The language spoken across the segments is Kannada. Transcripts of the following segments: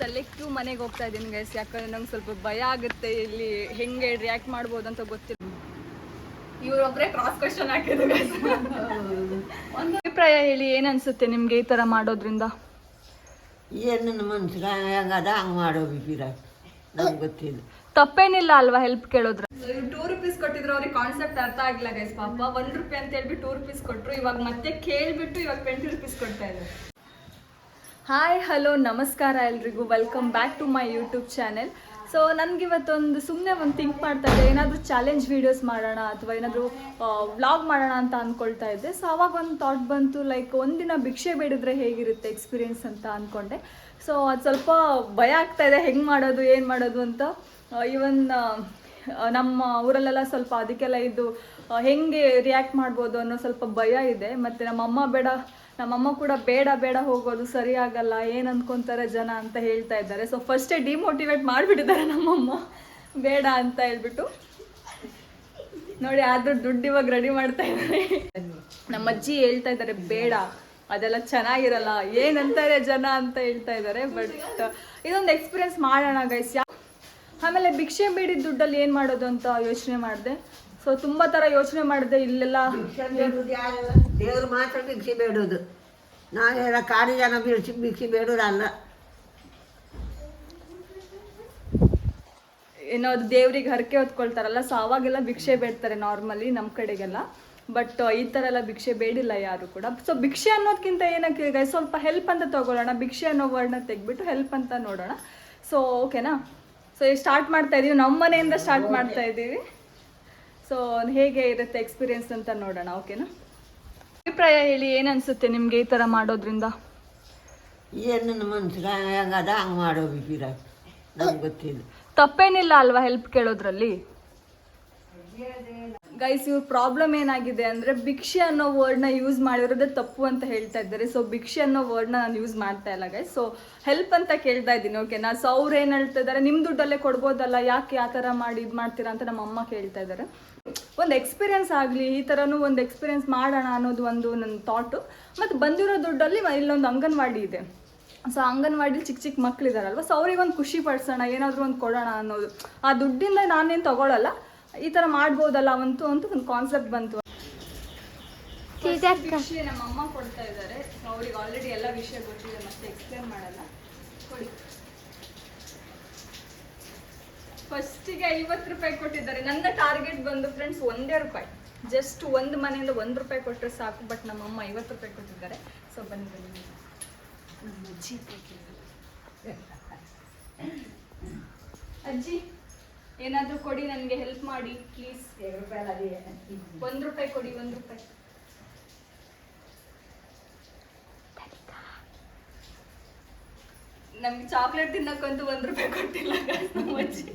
ಸೆಲೆಕ್ಟಿವ್ ಮನೆಗೆ ಹೋಗ್ತಾ ಇದ್ದೀನಿ ಗೈಸ್ ಯಾಕಂದ್ರೆ ನಂಗೆ ಸ್ವಲ್ಪ ಭಯ ಆಗುತ್ತೆ ಇಲ್ಲಿ ಹೆಂಗೆ ರಿಯಾಕ್ಟ್ ಮಾಡ್ಬೋದು ಅಂತ ಗೊತ್ತಿಲ್ಲ ಇವ್ರೊಬ್ರೆ ಕ್ರಾಸ್ ಕ್ವಶನ್ ಹಾಕಿದ್ರು ಗೈಸ್ ಒಂದು ಅಭಿಪ್ರಾಯ ಹೇಳಿ ಏನ್ ಅನ್ಸುತ್ತೆ ನಿಮ್ಗೆ ಈ ತರ ಮಾಡೋದ್ರಿಂದ? ಏನು ಮನ್ಸಿಗೆ ಹೆಂಗದ ಹಂಗೆ ನಮ್ಗೆ ಗೊತ್ತಿಲ್ಲ. ತಪ್ಪೇನಿಲ್ಲ ಅಲ್ವಾ ಹೆಲ್ಪ್ ಕೇಳೋದ್ರ ಟೂ ರುಪೀಸ್ ಕೊಟ್ಟಿದ್ರು ಅವ್ರಿಗೆ ಕಾನ್ಸೆಪ್ಟ್ ಅರ್ಥ ಆಗಿಲ್ಲ ಗೈಸ್ ಪಾಪ ಒನ್ ರುಪಿ ಅಂತ ಹೇಳ್ಬಿಟ್ಟು ಟೂ ರುಪೀಸ್ ಕೊಟ್ರು ಇವಾಗ ಮತ್ತೆ ಕೇಳ್ಬಿಟ್ಟು ಇವಾಗ ಟ್ವೆಂಟಿ ರುಪೀಸ್ ಕೊಡ್ತಾ ಇದ್ದಾರೆ. ಹಾಯ್ ಹಲೋ ನಮಸ್ಕಾರ ಎಲ್ರಿಗೂ. Welcome back to my YouTube channel so ನನಗೆ ಇವತ್ತೊಂದು ಸುಮ್ಮನೆ ಒಂದು ಥಿಂಕ್ ಮಾಡ್ತಾ ಇದ್ದೆ. ಏನಾದರೂ ಚಾಲೆಂಜ್ ವೀಡಿಯೋಸ್ ಮಾಡೋಣ ಅಥವಾ ಏನಾದರೂ ವ್ಲಾಗ್ ಮಾಡೋಣ ಅಂತ ಅಂದ್ಕೊಳ್ತಾ ಇದ್ದೆ. ಸೊ ಅವಾಗ ಒಂದು ಥಾಟ್ ಬಂತು ಲೈಕ್ ಒಂದಿನ ಭಿಕ್ಷೆ ಬೇಡಿದ್ರೆ ಹೇಗಿರುತ್ತೆ ಎಕ್ಸ್ಪೀರಿಯನ್ಸ್ ಅಂತ ಅಂದ್ಕೊಂಡೆ ಸೊ ಅದು ಸ್ವಲ್ಪ ಭಯ ಆಗ್ತಾ ಇದೆ. ಹೆಂಗೆ ಮಾಡೋದು, ಏನು ಮಾಡೋದು ಅಂತ. ಈವನ್ ನಮ್ಮ ಊರಲ್ಲೆಲ್ಲ ಸ್ವಲ್ಪ ಅದಕ್ಕೆಲ್ಲ ಇದು ಹೆಂಗೆ ರಿಯಾಕ್ಟ್ ಮಾಡ್ಬೋದು ಅನ್ನೋ ಸ್ವಲ್ಪ ಭಯ ಇದೆ. ಮತ್ತು ನಮ್ಮ ಅಮ್ಮ ಬೇಡ ನಮ್ಮಮ್ಮ ಕೂಡ ಬೇಡ ಬೇಡ ಹೋಗೋದು ಸರಿ ಆಗಲ್ಲ, ಏನು ಅಂದ್ಕೊಂತಾರೆ ಜನ ಅಂತ ಹೇಳ್ತಾ ಇದ್ದಾರೆ. ಸೊ ಫಸ್ಟೇ ಡಿಮೋಟಿವೇಟ್ ಮಾಡಿಬಿಟ್ಟಿದ್ದಾರೆ ನಮ್ಮಮ್ಮ. ಬೇಡ ಅಂತ ಹೇಳ್ಬಿಟ್ಟು. ನೋಡಿ, ಆದ್ರೂ ದುಡ್ಡು ಇವಾಗ ರೆಡಿ ಮಾಡ್ತಾ ಇದ್ದಾರೆ. ನಮ್ಮ ಅಜ್ಜಿ ಹೇಳ್ತಾ ಇದ್ದಾರೆ, ಬೇಡ, ಅದೆಲ್ಲ ಚೆನ್ನಾಗಿರಲ್ಲ ಏನಂತಾರೆ ಜನ ಅಂತ ಹೇಳ್ತಾ ಇದ್ದಾರೆ. ಬಟ್ ಇದೊಂದು ಎಕ್ಸ್ಪೀರಿಯನ್ಸ್ ಮಾಡೋಣ ಗೈಸ್ ಆಮೇಲೆ ಭಿಕ್ಷೆ ಬೇಡಿದ ದುಡ್ಡಲ್ಲಿ ಏನು ಮಾಡೋದು ಅಂತ ಯೋಚನೆ ಮಾಡಿದೆ. ಸೊ ತುಂಬಾ ತರ ಯೋಚನೆ ಮಾಡಿದೆ ಇಲ್ಲೆಲ್ಲ. ದೇವ್ರು ಮಾತ್ರ ಭಿಕ್ಷೆ ಬೇಡೋದು. ನಾವೆಲ್ಲ ಕಾಡು ಜನ ಬೀಳ್ಸಿ ಭಿಕ್ಷೆ ಬೇಡೋದಲ್ಲ ಏನೋ ಅದು ದೇವ್ರಿಗೆ ಹರಕೆ ಹೊತ್ಕೊಳ್ತಾರಲ್ಲ ಸೊ ಅವಾಗೆಲ್ಲ ಭಿಕ್ಷೆ ಬೇಡ್ತಾರೆ ನಾರ್ಮಲಿ ನಮ್ಮ ಕಡೆಗೆಲ್ಲ. ಬಟ್ ಈ ಥರ ಎಲ್ಲ ಭಿಕ್ಷೆ ಬೇಡಿಲ್ಲ ಯಾರು ಕೂಡ. ಸೊ ಭಿಕ್ಷೆ ಅನ್ನೋದಕ್ಕಿಂತ ಏನಕ್ಕೆ ಸ್ವಲ್ಪ ಹೆಲ್ಪ್ ಅಂತ ತಗೊಳ್ಳೋಣ. ಭಿಕ್ಷೆ ಅನ್ನೋ ವರ್ಡ್ನ ತೆಗ್ಬಿಟ್ಟು ಹೆಲ್ಪ್ ಅಂತ ನೋಡೋಣ. ಸೊ ಓಕೆನಾ ಸೊ ಸ್ಟಾರ್ಟ್ ಮಾಡ್ತಾ ಇದ್ದೀವಿ ನಮ್ಮ ಮನೆಯಿಂದ ಸ್ಟಾರ್ಟ್ ಮಾಡ್ತಾ ಇದ್ದೀವಿ ಸೊ ಹೇಗೆ ಇರುತ್ತೆ ಎಕ್ಸ್ಪೀರಿಯನ್ಸ್ ಅಂತ ನೋಡೋಣ ಓಕೆನಾ ಅಭಿಪ್ರಾಯ ಹೇಳಿ ಏನು ಅನಿಸುತ್ತೆ ನಿಮಗೆ ಈ ಥರ ಮಾಡೋದ್ರಿಂದ? ಏನು ಮನ್ಸಿಗೆ ಹಂಗದ ಹಂಗೆ ಮಾಡೋಬಿಟ್ಟಿರ ನಮ್ಗೆ ಗೊತ್ತಿಲ್ಲ. ತಪ್ಪೇನಿಲ್ಲ ಅಲ್ವಾ ಹೆಲ್ಪ್ ಕೇಳೋದ್ರಲ್ಲಿ? ಗೈಸ್ ಇವ್ರ ಪ್ರಾಬ್ಲಮ್ ಏನಾಗಿದೆ ಅಂದ್ರೆ ಭಿಕ್ಷೆ ಅನ್ನೋ ವರ್ಡ್ನ ಯೂಸ್ ಮಾಡಿರೋದೇ ತಪ್ಪು ಅಂತ ಹೇಳ್ತಾ ಇದ್ದಾರೆ. ಸೊ ಭಿಕ್ಷೆ ಅನ್ನೋ ವರ್ಡ್ನ ನಾನು ಯೂಸ್ ಮಾಡ್ತಾ ಇಲ್ಲ ಗೈಸ್ ಸೊ ಹೆಲ್ಪ್ ಅಂತ ಕೇಳ್ತಾ ಇದ್ದೀನಿ ಓಕೆನಾ ಸೊ ಅವ್ರು ಏನು ಹೇಳ್ತಾ ಇದ್ದಾರೆ ನಿಮ್ಮ ದುಡ್ಡಲ್ಲೇ ಕೊಡ್ಬೋದಲ್ಲ ಯಾಕೆ ಆ ಥರ ಮಾಡಿ ಇದು ಮಾಡ್ತೀರಾ? ಅಂತ ನಮ್ಮ ಅಮ್ಮ ಕೇಳ್ತಾ ಇದ್ದಾರೆ. ಒಂದು ಎಕ್ಸ್ಪೀರಿಯನ್ಸ್ ಆಗಲಿ ಈ ಥರನೂ ಒಂದು ಎಕ್ಸ್ಪೀರಿಯನ್ಸ್ ಮಾಡೋಣ ಅನ್ನೋದು ಒಂದು ನನ್ನ ಥಾಟು ಮತ್ತು ಬಂದಿರೋ ದುಡ್ಡಲ್ಲಿ ಇಲ್ಲೊಂದು ಅಂಗನವಾಡಿ ಇದೆ. ಸೊ ಅಂಗನವಾಡಿಲಿ ಚಿಕ್ಕ ಚಿಕ್ಕ ಮಕ್ಕಳಿದಾರಲ್ವ ಸೊ ಅವ್ರಿಗೆ ಒಂದು ಖುಷಿ ಪಡಿಸೋಣ ಏನಾದರೂ ಒಂದು ಕೊಡೋಣ ಅನ್ನೋದು. ಆ ದುಡ್ಡಿಂದ ನಾನೇನು ತಗೊಳ್ಳಲ್ಲ ಈ ಥರ ಮಾಡ್ಬೋದಲ್ಲ ಅವಂತೂ ಅಂತ ಒಂದು ಕಾನ್ಸೆಪ್ಟ್ ಬಂತು. ನಮ್ಮ ಅಮ್ಮ ಕೊಡ್ತಾ ಇದ್ದಾರೆ ಅವ್ರಿಗೆ ಆಲ್ರೆಡಿ ಎಲ್ಲ ವಿಷಯ ಗೊತ್ತಿದೆ ಮತ್ತೆ ಎಕ್ಸ್ಪ್ಲೇನ್ ಮಾಡಲ್ಲ. ಕೊಡಿ. ಫಸ್ಟಿಗೆ ಐವತ್ತು ರೂಪಾಯಿ ಕೊಟ್ಟಿದ್ದಾರೆ. ನನ್ನ ಟಾರ್ಗೆಟ್ ಬಂದು ಫ್ರೆಂಡ್ಸ್ ಒಂದೇ ರೂಪಾಯಿ. ಜಸ್ಟ್ ಒಂದು ಮನೆಯಿಂದ ಒಂದು ರೂಪಾಯಿ ಕೊಟ್ಟರೆ ಸಾಕು ಬಟ್ ನಮ್ಮಮ್ಮ ಐವತ್ತು ರೂಪಾಯಿ ಕೊಟ್ಟಿದ್ದಾರೆ. ಸೊ ಬನ್ನಿ ಬನ್ನಿ. ನಮ್ಮ ಅಜ್ಜಿ ಅಜ್ಜಿ ಏನಾದರೂ ಕೊಡಿ ನನಗೆ ಹೆಲ್ಪ್ ಮಾಡಿ ಪ್ಲೀಸ್ ಒಂದು ರೂಪಾಯಿ ಕೊಡಿ ಒಂದು ರೂಪಾಯಿ. ನಮ್ಗೆ ಚಾಕ್ಲೇಟ್ ತಿನ್ನಕ್ಕಂತೂ ಒಂದು ರೂಪಾಯಿ ಕೊಟ್ಟಿಲ್ಲ ಅಜ್ಜಿ.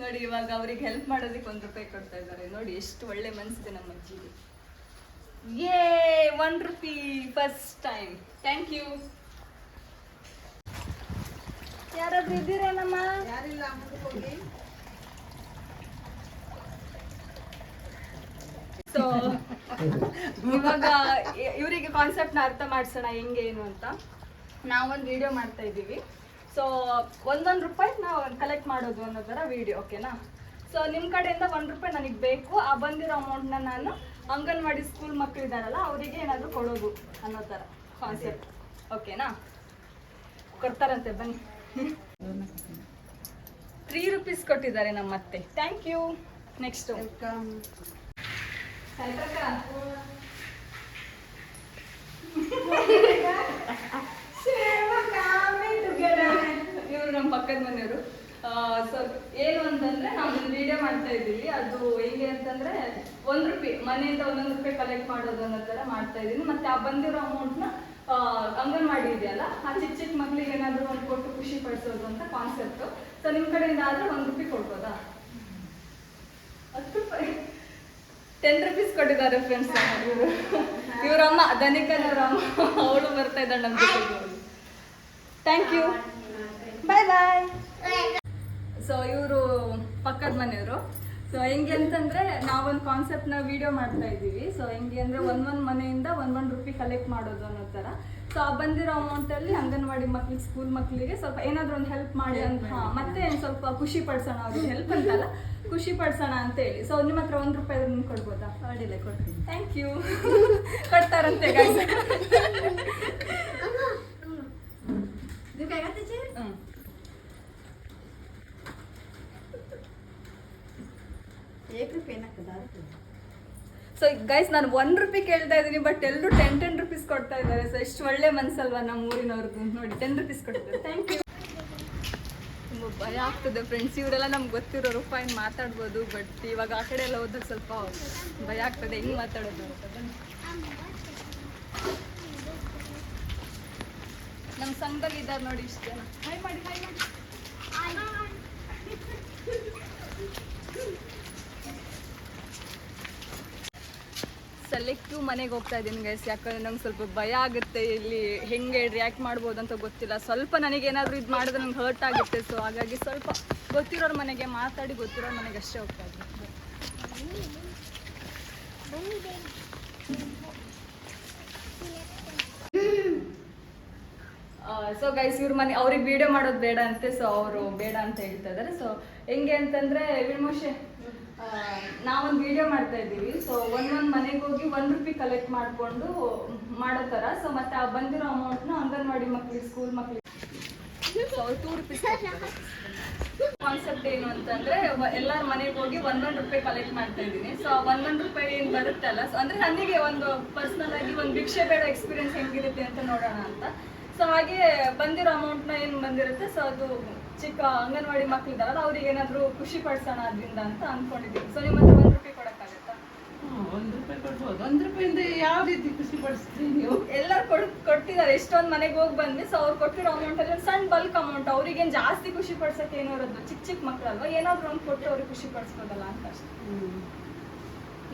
ನೋಡಿ ಇವಾಗ ಅವ್ರಿಗೆ ಹೆಲ್ಪ್ ಮಾಡೋದಕ್ಕೆ ಒಂದು ರೂಪಾಯಿ ಕೊಡ್ತಾ ಇದ್ದಾರೆ. ನೋಡಿ ಎಷ್ಟು ಒಳ್ಳೆ ಮನಸ್ಸಿದೆ ನಮ್ಮ ಅಜ್ಜಿಗೆ. ಏ one rupee first time thank you ಯಾರಾದ್ರೂ ಇದ್ದೀರೇನಮ್ಮ ಸೊ ಇವಾಗ ಇವರಿಗೆ ಇವರಿಗೆ ನ ಅರ್ಥ ಮಾಡಿಸೋಣ ಹೆಂಗೆ ಏನು ಅಂತ. ನಾವೊಂದು ವಿಡಿಯೋ ಮಾಡ್ತಾ ಇದ್ದೀವಿ. ಸೊ ಒಂದೊಂದು ರೂಪಾಯಿ ನಾವು ಕಲೆಕ್ಟ್ ಮಾಡೋದು ಅನ್ನೋ ಥರ ವಿಡಿಯೋ ಓಕೆನಾ ಸೊ ನಿಮ್ಮ ಕಡೆಯಿಂದ ಒಂದು ರೂಪಾಯಿ ನನಗೆ ಬೇಕು ಆ ಬಂದಿರೋ ಅಮೌಂಟ್ನ ನಾನು ಅಂಗನವಾಡಿ ಸ್ಕೂಲ್ ಮಕ್ಕಳು ಇದ್ದಾರಲ್ಲ ಅವರಿಗೆ ಏನಾದರೂ ಕೊಡೋದು ಅನ್ನೋ ಥರ ಕಾನ್ಸೆಪ್ಟ್ ಓಕೆನಾ ಕೊಡ್ತಾರಂತೆ ಬನ್ನಿ. ತ್ರೀ ರುಪೀಸ್ ಕೊಟ್ಟಿದ್ದಾರೆ ನಮ್ಮ ಅತ್ತೆ ಥ್ಯಾಂಕ್ ಯು ನೆಕ್ಸ್ಟು ಇವರು ನಮ್ಮ ಪಕ್ಕದ ಮನೆಯವರು ಸೊ ಏನು ಅಂತಂದ್ರೆ ನಾವು ಒಂದು ವಿಡಿಯೋ ಮಾಡ್ತಾ ಇದ್ದೀವಿ ಅದು ಹೆಂಗೆ ಅಂತಂದ್ರೆ ಒಂದ್ ರೂಪಾಯಿ ಮನೆಯಿಂದ ಒಂದೊಂದು ರೂಪಾಯಿ ಕಲೆಕ್ಟ್ ಮಾಡೋದು ಅನ್ನೋ ಥರ ಮಾಡ್ತಾ ಇದ್ದೀನಿ. ಮತ್ತೆ ಆ ಬಂದಿರೋ ಅಮೌಂಟ್ನ ಅಂಗನವಾಡಿ ಇದೆಯಲ್ಲ, ಆ ಚಿಕ್ಕ ಚಿಕ್ಕ ಮಕ್ಳಿಗೆ ಏನಾದರೂ ಒಂದು ಕೊಟ್ಟು ಖುಷಿ ಪಡಿಸೋದು ಅಂತ ಕಾನ್ಸೆಪ್ಟು ಸೊ ನಿಮ್ಮ ಕಡೆಯಿಂದ ಆದ್ರೆ ಒಂದು ರೂಪಾಯಿ ಕೊಡ್ಬೋದಾ? ಹತ್ತು ರೂಪಾಯಿ. ಟೆನ್ ರುಪೀಸ್ ಕೊಟ್ಟಿದ್ದಾರೆ ಫ್ರೆಂಡ್ಸ್ ಇವ್ರಮ್ಮ ಇವರಮ್ಮ ಧನಿಕನವ್ರ ಅಮ್ಮ ಅವಳು ಬರ್ತಾ ಇದ್ದಾಳೆ ನಮ್ಮ thank you bye bye so ಇವರು ಪಕ್ಕದ ಮನೆಯವರು. ಸೊ ಹೆಂಗೆ ಅಂತಂದ್ರೆ ನಾವೊಂದು ನ ವಿಡಿಯೋ ಮಾಡ್ತಾ ಇದ್ದೀವಿ. ಸೊ ಹೆಂಗೆ ಅಂದ್ರೆ ಒಂದೊಂದು ಮನೆಯಿಂದ ಒಂದೊಂದು ರೂಪಾಯಿ ಕಲೆಕ್ಟ್ ಮಾಡೋದು ಅನ್ನೋ ತರ. ಸೊ ಆ ಬಂದಿರೋ ಅಮೌಂಟ್ ಅಲ್ಲಿ ಅಂಗನವಾಡಿ ಮಕ್ಳಿಗೆ ಸ್ಕೂಲ್ ಮಕ್ಕಳಿಗೆ ಸ್ವಲ್ಪ ಏನಾದರೂ ಒಂದು ಹೆಲ್ಪ್ ಮಾಡಿ ಅಂತ ಮತ್ತೆ ಒಂದ್ ಸ್ವಲ್ಪ ಖುಷಿ ಪಡಿಸೋಣ ಅವ್ರಿಗೆ ಹೆಲ್ಪ್ ಅಂತಲ್ಲ ಖುಷಿ ಪಡಿಸೋಣ ಅಂತ ಹೇಳಿ. ಸೊ ನಿಮ್ಮ ಹತ್ರ ಒಂದು ರೂಪಾಯಿ ಅದನ್ನ ಕೊಡ್ಬೋದಾ? ಅಡ್ಡಿಲ್ಲ ಕೊಡ್ತೀನಿ. ಥ್ಯಾಂಕ್ ಯು ಕೊಡ್ತಾರಂತೆ. ಹ್ಮ್. ಸೊ ಗೈಸ್ ನಾನು ಒನ್ ರುಪಿ ಕೇಳ್ತಾ ಇದ್ದೀನಿ ಬಟ್ ಎಲ್ಲರೂ ಟೆನ್ ಟೆನ್ ರುಪೀಸ್ ಕೊಡ್ತಾ ಇದ್ದಾರೆ. ಸೊ ಎಷ್ಟು ಒಳ್ಳೆ ಮನ್ಸಲ್ವಾ ನಮ್ಮ ಊರಿನವ್ರದ್ದು ನೋಡಿ ಟೆನ್ ರುಪೀಸ್ ಕೊಡ್ತಾರೆ. ಥ್ಯಾಂಕ್ ಯು ತುಂಬ ಭಯ ಆಗ್ತದೆ ಫ್ರೆಂಡ್ಸ್ ಇವರೆಲ್ಲ ನಮ್ಗೆ ಗೊತ್ತಿರೋರು ಫೈನ್ ಮಾತಾಡ್ಬೋದು ಬಟ್ ಇವಾಗ ಆ ಕಡೆ ಎಲ್ಲ ಹೋದ್ರೆ ಸ್ವಲ್ಪ ಭಯ ಆಗ್ತದೆ. ಹೆಂಗೆ ಮಾತಾಡೋದು ಅಂತ. ನಮ್ಮ ಸಂಘದಲ್ಲಿ ಇದ್ದಾರೆ ನೋಡಿ ಇಷ್ಟು ಜನ. ಹಾಯ್ ಮಾಡಿ ಹಾಯ್ ಮಾಡಿ ಸೆಲೆಕ್ಟಿವ್ ಮನೆಗೆ ಹೋಗ್ತಾ ಇದ್ದೀನಿ ಗೈಸ್ ಯಾಕಂದ್ರೆ ನಂಗೆ ಸ್ವಲ್ಪ ಭಯ ಆಗುತ್ತೆ ಇಲ್ಲಿ ಹೆಂಗೆ ರಿಯಾಕ್ಟ್ ಮಾಡ್ಬೋದು ಅಂತ ಗೊತ್ತಿಲ್ಲ. ಸ್ವಲ್ಪ ನನಗೆ ಏನಾದರೂ ಇದು ಮಾಡಿದ್ರೆ ನಂಗೆ ಹರ್ಟ್ ಆಗುತ್ತೆ. ಸೊ ಹಾಗಾಗಿ ಸ್ವಲ್ಪ ಗೊತ್ತಿರೋರ ಮನೆಗೆ ಮಾತಾಡಿ ಗೊತ್ತಿರೋರ ಮನೆಗೆ ಅಷ್ಟೇ ಹೋಗ್ತಾ ಇದ್ದೀನಿ. ಸೊ ಗೈಸ್ ಇವ್ರ ಮನೆ ಅವ್ರಿಗೆ ವಿಡಿಯೋ ಮಾಡೋದು ಬೇಡ ಅಂತೆ ಸೊ ಅವರು ಬೇಡ ಅಂತ ಹೇಳ್ತಾ ಇದ್ದಾರೆ ಸೊ ಹೆಂಗೆ ಅಂತಂದ್ರೆ, ವಿಮೋಶೆ ನಾವೊಂದು ವಿಡಿಯೋ ಮಾಡ್ತಾ ಇದ್ದೀವಿ. ಸೊ ಒಂದೊಂದು ಮನೆಗೆ ಹೋಗಿ ಒಂದು ರೂಪಾಯಿ ಕಲೆಕ್ಟ್ ಮಾಡಿಕೊಂಡು ಮಾಡೋ ಥರ. ಸೊ ಮತ್ತೆ ಆ ಬಂದಿರೋ ಅಮೌಂಟ್ನ ಅಂಗನವಾಡಿ ಮಕ್ಳಿಗೆ ಸ್ಕೂಲ್ ಮಕ್ಕಳಿಗೆ ಕಾನ್ಸೆಪ್ಟ್ ಏನು ಅಂತಂದ್ರೆ ಎಲ್ಲರ ಎಲ್ಲಾರ ಮನೆಗೆ ಹೋಗಿ ಒಂದೊಂದು ರೂಪಾಯಿ ಕಲೆಕ್ಟ್ ಮಾಡ್ತಾ ಇದ್ದೀನಿ. ಸೊ ಒಂದೊಂದು ರೂಪಾಯಿ ಏನು ಬರುತ್ತಲ್ಲ? ಸೊ ಅಂದ್ರೆ ನನಗೆ ಒಂದು ಪರ್ಸನಲ್ ಆಗಿ ಒಂದು ಭಿಕ್ಷೆ ಬೇಡ ಎಕ್ಸ್ಪೀರಿಯನ್ಸ್ ಹೆಂಗಿರುತ್ತೆ ಅಂತ ನೋಡೋಣ ಅಂತ. ಸೊ ಹಾಗೆ ಬಂದಿರೋ ಅಮೌಂಟ್ನ ಏನು ಬಂದಿರುತ್ತೆ? ಸೊ ಅದು ಚಿಕ್ಕ ಅಂಗನವಾಡಿ ಮಕ್ಕಳಿದ್ದಾರಲ್ಲ ಅವ್ರಿಗೆ ಏನಾದರೂ ಖುಷಿ ಪಡಿಸೋಣ ಅದರಿಂದ ಅಂತ ಅನ್ಕೊಂಡಿದ್ದೀನಿ ಸೊ ನಿಮ್ಮ ಹತ್ರ ಒಂದು ರೂಪಾಯಿ ಕೊಡೋಕ್ಕಾಗತ್ತಾ? ಒಂದು ರೂಪಾಯಿ ಕೊಡ್ಬೋದು. ಒಂದು ರೂಪಾಯಿಂದ ಯಾವ ರೀತಿ ಖುಷಿ ಪಡಿಸ್ತೀವಿ ನೀವು? ಎಲ್ಲರೂ ಕೊಡ್ ಕೊಟ್ಟಿದ್ದಾರೆ. ಎಷ್ಟೊಂದು ಮನೆಗೆ ಹೋಗಿ ಬಂದ್ವಿ. ಸೊ ಅವ್ರು ಕೊಟ್ಟಿರೋ ಅಮೌಂಟ್ ಅಲ್ಲಿ ಸಣ್ಣ ಬಲ್ಕ್ ಅಮೌಂಟ್ ಅವ್ರಿಗೇನು ಜಾಸ್ತಿ ಖುಷಿ ಪಡ್ಸಕ್ಕೆ ಏನೋ ಇರೋದು? ಚಿಕ್ಕ ಚಿಕ್ಕ ಮಕ್ಕಳಲ್ವಾ ಏನಾದ್ರು ಒಂದು ಕೊಟ್ಟು ಅವ್ರಿಗೆ ಖುಷಿ ಪಡಿಸ್ಬೋದಲ್ಲ ಅಂತ ಅಷ್ಟೇ.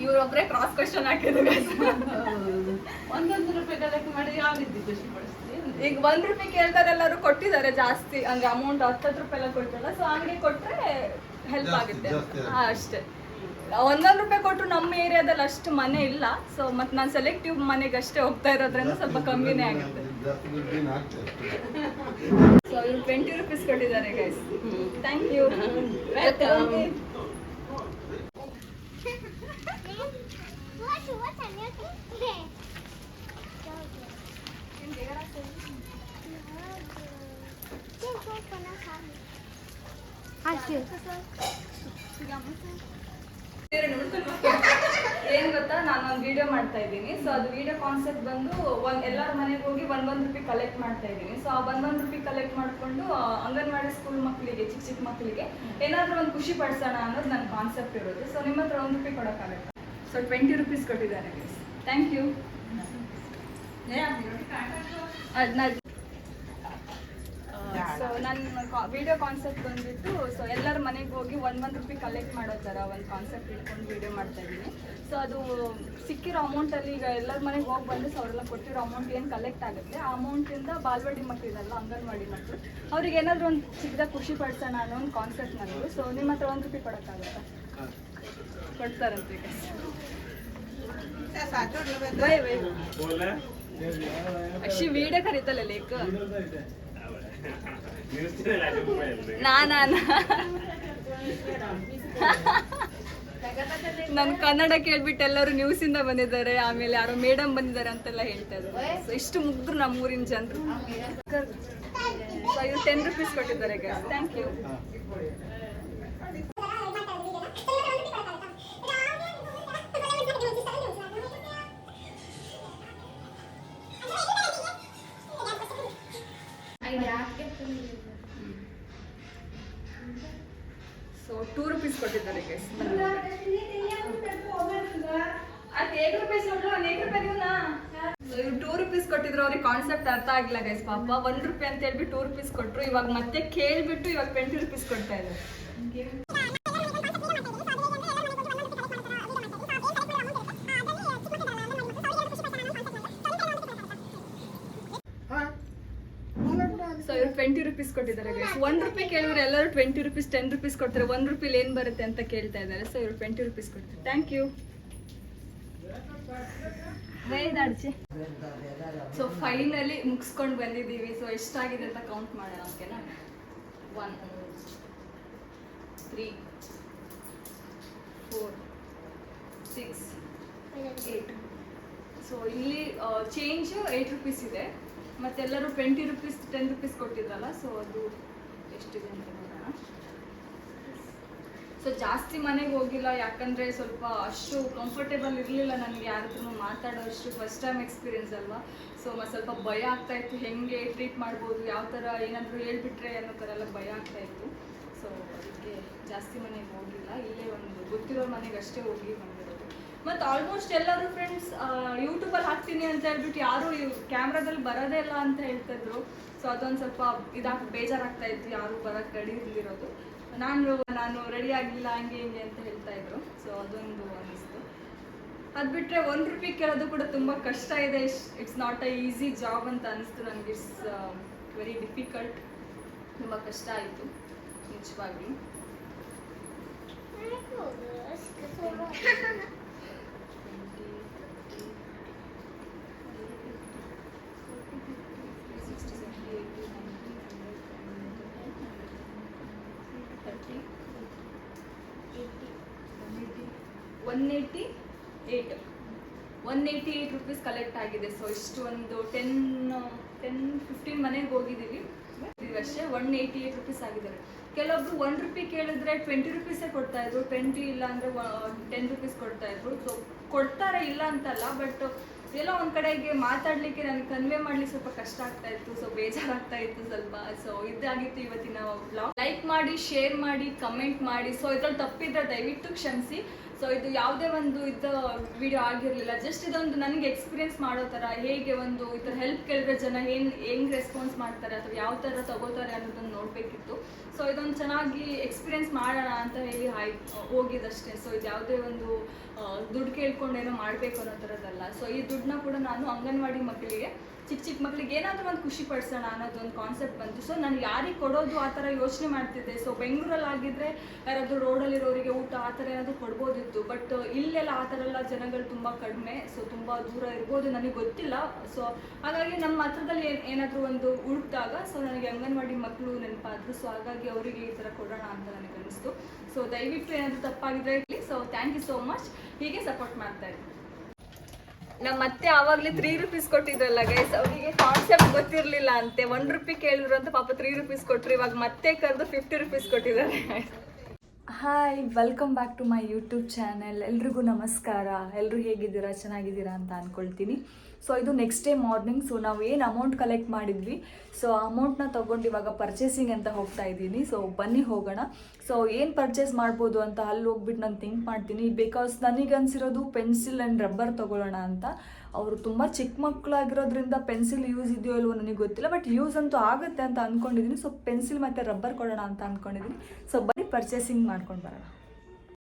ಇವ್ರೊಬ್ರೆ ಕ್ರಾಸ್ ಕ್ವಶನ್ ಹಾಕಿದ್ರು ಒಂದೊಂದು ರೂಪಾಯಿ ಕಲೆಕ್ಟ್ ಮಾಡಿ ಯಾವ ರೀತಿ ಖುಷಿ ಪಡಿಸ್ತೀವಿ ಈಗ ಒಂದ್ ರೂಪಾಯಿ ಕೇಳ್ತಾರೆ ಎಲ್ಲರೂ ಕೊಟ್ಟಿದ್ದಾರೆ ಜಾಸ್ತಿ. ಹಂಗೆ ಅಮೌಂಟ್ ಹತ್ತತ್ತು ರೂಪಾಯಿ ಎಲ್ಲ ಕೊಡ್ತಾರಲ್ಲ ಸೊ ಹಂಗೆ ಕೊಟ್ರೆ ಹೆಲ್ಪ್ ಆಗುತ್ತೆ. ಹಾ ಅಷ್ಟೇ. ಒಂದೊಂದು ರೂಪಾಯಿ ಕೊಟ್ಟರು ನಮ್ಮ ಏರಿಯಾದಲ್ಲಿ ಅಷ್ಟು ಮನೆ ಇಲ್ಲ. ಸೊ ಮತ್ತೆ ನಾನು ಸೆಲೆಕ್ಟಿವ್ ಮನೆಗೆ ಅಷ್ಟೇ ಹೋಗ್ತಾ ಇರೋದ್ರಿಂದ ಸ್ವಲ್ಪ ಕಮ್ಮಿನೇ ಆಗುತ್ತೆ. ಸೊ ಇವ್ರು ಟ್ವೆಂಟಿ ರುಪೀಸ್ ಕೊಟ್ಟಿದ್ದಾರೆ ಗೈಸ್ ಥ್ಯಾಂಕ್ ಯು ಏನ್ ಗೊತ್ತಾ? ನಾನು ಒಂದು ವಿಡಿಯೋ ಮಾಡ್ತಾ ಇದ್ದೀನಿ. ಸೊ ಅದು ವಿಡಿಯೋ ಕಾನ್ಸೆಪ್ಟ್ ಬಂದು ಒಂದ್ ಎಲ್ಲಾರ ಮನೆಗೆ ಹೋಗಿ ಒಂದ್ ಒಂದ್ ರೂಪಾಯಿ ಕಲೆಕ್ಟ್ ಮಾಡ್ತಾ ಇದ್ದೀನಿ. ಸೊ ಆ ಒಂದ್ ಒಂದ್ ರೂಪಾಯಿ ಕಲೆಕ್ಟ್ ಮಾಡ್ಕೊಂಡು ಅಂಗನವಾಡಿ ಸ್ಕೂಲ್ ಮಕ್ಕಳಿಗೆ ಚಿಕ್ಕ ಚಿಕ್ಕ ಮಕ್ಕಳಿಗೆ ಏನಾದ್ರೂ ಒಂದು ಖುಷಿ ಪಡಿಸೋಣ ಅನ್ನೋದು ನನ್ನ ಕಾನ್ಸೆಪ್ಟ್ ಇರೋದು. ಸೊ ನಿಮ್ಮ ಹತ್ರ ಒಂದ್ ರೂಪಾಯಿ ಕೊಡೋಕ್ಕಾಗತ್ತಾ? ಸೊ ಟ್ವೆಂಟಿ ರುಪೀಸ್ ಕೊಟ್ಟಿದ್ದಾರೆ. ಥ್ಯಾಂಕ್ ಯು ಅದನ್ನ ಸೊ ನನ್ನ ವಿಡಿಯೋ ಕಾನ್ಸೆಪ್ಟ್ ಬಂದ್ಬಿಟ್ಟು ಸೊ ಎಲ್ಲರ ಮನೆಗೆ ಹೋಗಿ ಒಂದ್ ಒಂದ್ ರುಪಿ ಕಲೆಕ್ಟ್ ಮಾಡೋ ಥರ ಒಂದು ಕಾನ್ಸೆಪ್ಟ್ ಇಟ್ಕೊಂಡು ವಿಡಿಯೋ ಮಾಡ್ತಾ ಇದ್ದೀನಿ. ಸೊ ಅದು ಸಿಕ್ಕಿರೋ ಅಮೌಂಟಲ್ಲಿ ಈಗ ಎಲ್ಲರ ಮನೆಗೆ ಹೋಗಿ ಬಂದು ಸೊ ಅವರೆಲ್ಲ ಕೊಟ್ಟಿರೋ ಅಮೌಂಟ್ ಏನು ಕಲೆಕ್ಟ್ ಆಗುತ್ತೆ ಆ ಅಮೌಂಟಿಂದ ಬಾಲ್ವಾಡಿ ಮಕ್ಕಳಿದಲ್ಲ ಅಂಗನವಾಡಿ ಮಕ್ಕಳು ಅವ್ರಿಗೆ ಏನಾದರೂ ಒಂದು ಚಿಕ್ಕದಾಗ ಖುಷಿ ಪಡಿಸೋಣ ಅನ್ನೋ ಒಂದು ಕಾನ್ಸೆಪ್ಟ್ ನನಗೆ ಸೊ ನಿಮ್ಮ ಹತ್ರ ಒಂದು ರುಪಿ ಕೊಡೋಕ್ಕಾಗತ್ತಾ? ಕೊಡ್ತಾರಂತೆ ಬೈ ಬೈ. ಅಕ್ಷಿ ವೀಡಿಯೋ ಕರೀತಲ್ಲ ಲೇಕ್ ನಾನಾ ನನ್. ಕನ್ನಡ ಕೇಳ್ಬಿಟ್ಟು ಎಲ್ಲರೂ ನ್ಯೂಸ್ ಇಂದ ಬಂದಿದ್ದಾರೆ ಆಮೇಲೆ ಯಾರೋ ಮೇಡಮ್ ಬಂದಿದ್ದಾರೆ ಅಂತೆಲ್ಲ ಹೇಳ್ತಾ ಇದ್ದಾರೆ. So, ಇಷ್ಟು ಮುಗ್ದ್ರು ನಮ್ಮ ಊರಿನ ಜನರು. ಸೊ ಇವ್ರು ಟೆನ್ ರುಪೀಸ್ ಕೊಟ್ಟಿದ್ದಾರೆ thank you so two rupees ಕೊಟ್ಟಿದ್ದಾರೆ ಗೈಸ್ ಟೂ ರುಪೀಸ್ ಕೊಟ್ಟಿದ್ರು ಅವ್ರಿಗೆ ಕಾನ್ಸೆಪ್ಟ್ ಅರ್ಥ ಆಗಿಲ್ಲ ಗೈಸ್ ಪಾಪ ಒಂದ್ ರೂಪಾಯಿ ಅಂತ ಹೇಳ್ಬಿಟ್ಟು ಟೂ ರುಪೀಸ್ ಕೊಟ್ರು. ಇವಾಗ ಮತ್ತೆ ಕೇಳ್ಬಿಟ್ಟು ಇವಾಗ ಟ್ವೆಂಟಿ ರುಪೀಸ್ ಕೊಡ್ತಾ ಇದ್ದಾರೆ. ಟ್ವೆಂಟಿ ರುಪೀಸ್ ಕೊಟ್ಟಿದ್ದಾರೆ ಒನ್ ರುಪಿ ಕೇಳಿದ್ರೆ ಎಲ್ಲರೂ ಟ್ವೆಂಟಿ ರುಪೀಸ್ ಟೆನ್ ರುಪೀಸ್ ಕೊಡ್ತಾರೆ. ಒನ್ ರುಪೀಲಿ ಏನು ಬರುತ್ತೆ ಅಂತ ಕೇಳ್ತಾ ಇದ್ದಾರೆ. ಸೊ ಇವರು ಟ್ವೆಂಟಿ ರುಪೀಸ್ ಕೊಡ್ತಾರೆ. ಥ್ಯಾಂಕ್ ಯು ಸೊ ಫೈನಲಿ ಮುಗಿಸ್ಕೊಂಡು ಬಂದಿದ್ದೀವಿ. ಸೊ ಎಷ್ಟಾಗಿದೆ ಅಂತ ಕೌಂಟ್ ಮಾಡೋಣ ಓಕೆನಾ one three four six eight so ಇಲ್ಲಿ ಚೇಂಜ್ ಏಯ್ಟ್ ರುಪೀಸ್ ಇದೆ. ಮತ್ತೆಲ್ಲರೂ ಟ್ವೆಂಟಿ ರುಪೀಸ್ ಟೆನ್ ರುಪೀಸ್ ಕೊಟ್ಟಿದ್ರಲ್ಲ ಸೊ ಅದು ಎಷ್ಟಿದೆ ಅಂತ ನೋಡೋಣ. ಸೊ ಜಾಸ್ತಿ ಮನೆಗೆ ಹೋಗಿಲ್ಲ, ಯಾಕಂದರೆ ಸ್ವಲ್ಪ ಅಷ್ಟು ಕಂಫರ್ಟೇಬಲ್ ಇರಲಿಲ್ಲ ನನಗೆ ಯಾರತ್ರ ಮಾತಾಡೋ ಅಷ್ಟು ಫಸ್ಟ್ ಟೈಮ್ ಎಕ್ಸ್ಪೀರಿಯನ್ಸ್ ಅಲ್ವಾ. ಸೊ ಸ್ವಲ್ಪ ಭಯ ಆಗ್ತಾ ಇತ್ತು, ಹೆಂಗೆ ಟ್ರೀಟ್ ಮಾಡ್ಬೋದು, ಯಾವ ಥರ ಏನಾದರೂ ಹೇಳ್ಬಿಟ್ರೆ ಅನ್ನೋ ಥರ ಎಲ್ಲ ಭಯ ಆಗ್ತಾ ಇತ್ತು. ಸೊ ಅದಕ್ಕೆ ಜಾಸ್ತಿ ಮನೆಗೆ ಹೋಗಿಲ್ಲ, ಇಲ್ಲೇ ಒಂದು ಗೊತ್ತಿರೋ ಮನೆಗೆ ಅಷ್ಟೇ ಹೋಗಿ ಮತ್ತು ಆಲ್ಮೋಸ್ಟ್ ಎಲ್ಲರೂ ಫ್ರೆಂಡ್ಸ್ ಯೂಟ್ಯೂಬಲ್ಲಿ ಹಾಕ್ತೀನಿ ಅಂತ ಹೇಳ್ಬಿಟ್ಟು ಯಾರು ಕ್ಯಾಮ್ರಾದಲ್ಲಿ ಬರೋದೇ ಇಲ್ಲ ಅಂತ ಹೇಳ್ತಿದ್ರು. ಸೊ ಅದೊಂದು ಸ್ವಲ್ಪ ಇದಾಗಿ ಬೇಜಾರಾಗ್ತಾ ಇತ್ತು ಯಾರು ಬರೋಕ್ಕೆ ರೆಡಿ ಇರಲಿರೋದು ನಾನು ನಾನು ರೆಡಿ ಆಗಿಲ್ಲ ಹಂಗೆ ಹಿಂಗೆ ಅಂತ ಹೇಳ್ತಾ ಇದ್ರು. ಸೊ ಅದೊಂದು ಅನ್ನಿಸ್ತು. ಅದು ಬಿಟ್ಟರೆ ಒಂದು ರೂಪಾಯಿ ಕೇಳೋದು ಕೂಡ ತುಂಬ ಕಷ್ಟ ಇದೆ. It's not a easy job ಅಂತ ಅನಿಸ್ತು ನನಗೆ ಇಟ್ಸ್ ವೆರಿ ಡಿಫಿಕಲ್ಟ್ ತುಂಬ ಕಷ್ಟ ಆಯಿತು one eighty eight one eighty eight rupees collect ಆಗಿದೆ. ಸೊ ಇಷ್ಟು ಒಂದು ಟೆನ್ ಟೆನ್ ಫಿಫ್ಟೀನ್ ಮನೆಗೆ ಹೋಗಿದ್ದೀವಿ. ಅಷ್ಟೇ ಒನ್ ಏಯ್ಟಿ ಏಯ್ಟ್ ರುಪೀಸ್ ಆಗಿದ್ದಾರೆ ಕೆಲವೊಬ್ರು ಒನ್ ರುಪಿ ಕೇಳಿದ್ರೆ ಟ್ವೆಂಟಿ ರುಪೀಸೇ ಕೊಡ್ತಾ ಇದ್ರು. ಟ್ವೆಂಟಿ ಇಲ್ಲ ಅಂದರೆ ಟೆನ್ ರುಪೀಸ್ ಕೊಡ್ತಾ ಇದ್ರು. ಸೊ ಕೊಡ್ತಾರೆ ಇಲ್ಲ ಅಂತಲ್ಲ ಬಟ್ ಎಲ್ಲೋ ಒಂದು ಕಡೆಗೆ ಮಾತಾಡಲಿಕ್ಕೆ ನನಗೆ ಕನ್ವೆ ಮಾಡ್ಲಿಕ್ಕೆ ಸ್ವಲ್ಪ ಕಷ್ಟ ಆಗ್ತಾ ಇತ್ತು ಸೊ ಬೇಜಾರಾಗ್ತಾ ಇತ್ತು ಸ್ವಲ್ಪ. ಸೊ ಇದಾಗಿತ್ತು ಇವತ್ತಿನ ಬ್ಲಾಗ್ ಲೈಕ್ ಮಾಡಿ ಶೇರ್ ಮಾಡಿ ಕಮೆಂಟ್ ಮಾಡಿ. ಸೊ ಇದ್ರಲ್ಲಿ ತಪ್ಪಿದ್ರೆ ದಯವಿಟ್ಟು ಕ್ಷಮಿಸಿ. ಸೊ ಇದು ಯಾವುದೇ ಒಂದು ಇದ್ದ ವಿಡಿಯೋ ಆಗಿರಲಿಲ್ಲ. ಜಸ್ಟ್ ಇದೊಂದು ನನಗೆ ಎಕ್ಸ್ಪೀರಿಯನ್ಸ್ ಮಾಡೋ ಥರ, ಹೇಗೆ ಒಂದು ಈ ಥರ ಹೆಲ್ಪ್ ಕೇಳಿದ್ರೆ ಜನ ಏನು, ಹೆಂಗೆ ರೆಸ್ಪಾನ್ಸ್ ಮಾಡ್ತಾರೆ ಅಥವಾ ಯಾವ ಥರ ತಗೋತಾರೆ ಅನ್ನೋದನ್ನು ನೋಡಬೇಕಿತ್ತು. ಸೊ ಇದೊಂದು ಚೆನ್ನಾಗಿ ಎಕ್ಸ್ಪೀರಿಯನ್ಸ್ ಮಾಡೋಣ ಅಂತ ಹೇಳಿ ಹಾಯ್ ಹೋಗಿದ್ದಷ್ಟೇ ಸೊ ಇದು ಯಾವುದೇ ಒಂದು ದುಡ್ಡು ಕೇಳ್ಕೊಂಡೇನೋ ಮಾಡಬೇಕು ಅನ್ನೋ ಥರದ್ದಲ್ಲ. ಸೊ ಈ ದುಡ್ಡನ್ನ ಕೂಡ ನಾನು ಅಂಗನವಾಡಿ ಮಕ್ಕಳಿಗೆ ಚಿಕ್ಕ ಚಿಕ್ಕ ಮಕ್ಳಿಗೆ ಏನಾದರೂ ಒಂದು ಖುಷಿ ಪಡಿಸೋಣ ಅನ್ನೋದು ಒಂದು ಕಾನ್ಸೆಪ್ಟ್ ಬಂತು. ಸೊ ನಾನು ಯಾರಿಗೆ ಕೊಡೋದು ಆ ಥರ ಯೋಚನೆ ಮಾಡ್ತಿದ್ದೆ. ಸೊ ಬೆಂಗಳೂರಲ್ಲಿ ಆಗಿದ್ರೆ ಯಾರಾದರೂ ರೋಡಲ್ಲಿರೋರಿಗೆ ಊಟ ಆ ಥರ ಏನಾದರೂ ಕೊಡ್ಬೋದಿತ್ತು. ಬಟ್ ಇಲ್ಲೆಲ್ಲ ಆ ಥರ ಎಲ್ಲ ಜನಗಳು ತುಂಬ ಕಡಿಮೆ. ಸೊ ತುಂಬ ದೂರ ಇರ್ಬೋದು ನನಗೆ ಗೊತ್ತಿಲ್ಲ. ಸೊ ಹಾಗಾಗಿ ನಮ್ಮ ಹತ್ರದಲ್ಲಿ ಏನ್- ಏನಾದರೂ ಒಂದು ಹುಡುಕ್ದಾಗ ಸೊ ನನಗೆ ಅಂಗನವಾಡಿ ಮಕ್ಕಳು ನೆನಪಾದ್ರು. ಸೊ ಹಾಗಾಗಿ ಅವರಿಗೆ ಈ ಥರ ಕೊಡೋಣ ಅಂತ ನನಗೆ ಅನಿಸ್ತು. ಸೊ ದಯವಿಟ್ಟು ಏನಾದರೂ ತಪ್ಪಾಗಿದ್ರೆ ಇರಲಿ. So thank you so much ಹೀಗೆ ಸಪೋರ್ಟ್ ಮಾಡ್ತಾ ಇದ್ದೀನಿ. ನಮ್ಮ ಮತ್ತೆ ಆವಾಗಲೇ ತ್ರೀ ರುಪೀಸ್ ಕೊಟ್ಟಿದ್ರಲ್ಲ ಗೈಸ್ ಅವರಿಗೆ ಕಾನ್ಸೆಪ್ಟ್ ಗೊತ್ತಿರಲಿಲ್ಲ ಅಂತೆ. ಒನ್ ರುಪಿ ಕೇಳಿದ್ರು ಅಂತ ಪಾಪ ತ್ರೀ ರುಪೀಸ್ ಕೊಟ್ರು. ಇವಾಗ ಮತ್ತೆ ಕರೆದು ಫಿಫ್ಟಿ ರುಪೀಸ್ ಕೊಟ್ಟಿದ್ದಾರೆ. Hi welcome back to my YouTube channel ಎಲ್ರಿಗೂ ನಮಸ್ಕಾರ. ಎಲ್ಲರೂ ಹೇಗಿದ್ದೀರಾ? ಚೆನ್ನಾಗಿದ್ದೀರಾ ಅಂತ ಅಂದ್ಕೊಳ್ತೀನಿ ಸೊ ಇದು ನೆಕ್ಸ್ಟ್ ಡೇ ಮಾರ್ನಿಂಗ್ ಸೊ ನಾವು ಏನು ಅಮೌಂಟ್ ಕಲೆಕ್ಟ್ ಮಾಡಿದ್ವಿ ಸೊ ಆ ಅಮೌಂಟ್ನ ತೊಗೊಂಡು ಇವಾಗ ಪರ್ಚೇಸಿಂಗ್ ಅಂತ ಹೋಗ್ತಾ ಇದ್ದೀನಿ. ಸೊ ಬನ್ನಿ ಹೋಗೋಣ. ಸೊ ಏನು ಪರ್ಚೇಸ್ ಮಾಡ್ಬೋದು ಅಂತ ಅಲ್ಲಿ ಹೋಗ್ಬಿಟ್ಟು ನಾನು ಥಿಂಕ್ ಮಾಡ್ತೀನಿ. ಬಿಕಾಸ್ ನನಗನ್ಸಿರೋದು ಪೆನ್ಸಿಲ್ ಆ್ಯಂಡ್ ರಬ್ಬರ್ ತೊಗೊಳ್ಳೋಣ ಅಂತ. ಅವರು ತುಂಬ ಚಿಕ್ಕ ಮಕ್ಕಳಾಗಿರೋದ್ರಿಂದ ಪೆನ್ಸಿಲ್ ಯೂಸ್ ಇದೆಯೋ ಇಲ್ವೋ ನನಗೆ ಗೊತ್ತಿಲ್ಲ ಬಟ್ ಯೂಸ್ ಅಂತೂ ಆಗುತ್ತೆ ಅಂತ ಅಂದ್ಕೊಂಡಿದ್ದೀನಿ ಸೊ ಪೆನ್ಸಿಲ್ ಮತ್ತು ರಬ್ಬರ್ ಕೊಡೋಣ ಅಂತ ಅಂದ್ಕೊಂಡಿದ್ದೀನಿ ಸೊ ಬನ್ನಿ ಪರ್ಚೇಸಿಂಗ್ ಮಾಡ್ಕೊಂಡು ಬರೋಣ.